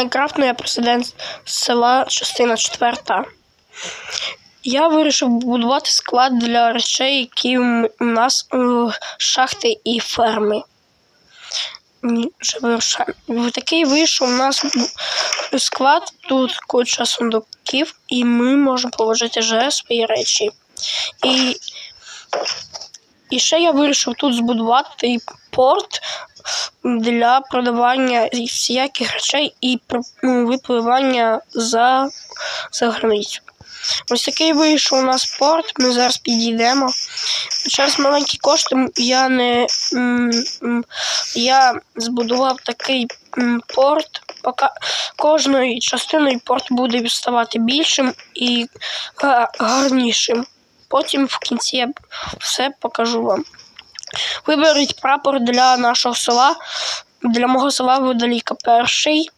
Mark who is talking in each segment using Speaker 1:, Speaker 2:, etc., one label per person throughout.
Speaker 1: Майнкрафт, ну я президент села, частина четверта. Я вирішив будувати склад для речей, які у нас е, шахти і ферми. Такий вийшов у нас склад, тут куча сундуків, і ми можемо положити вже свої речі. І, і ще я вирішив тут збудувати порт для продавання всяких речей і ну, випливання за, за границю. Ось такий вийшов у нас порт, ми зараз підійдемо. Через маленькі кошти я не я збудував такий порт. Поки кожною частиною порт буде ставати більшим і гарнішим. Потім в кінці я все покажу вам. Виберіть прапор для нашого села. Для мого села Водоліка перший,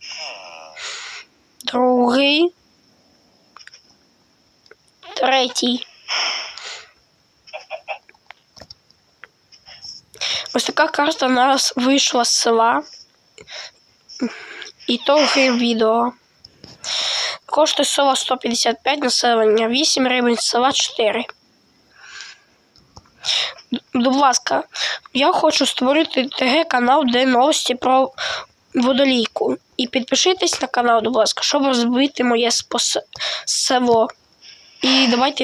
Speaker 1: другий, третій. Ось така карта у нас вийшла з села. Ітоги відео. Кошти села 155, населення 8 гривень, села 4. Будь ласка, я хочу створити ТГ канал, де новості про водолійку. І підпишитесь на канал, будь ласка, щоб розвити моє спос- село. І давайте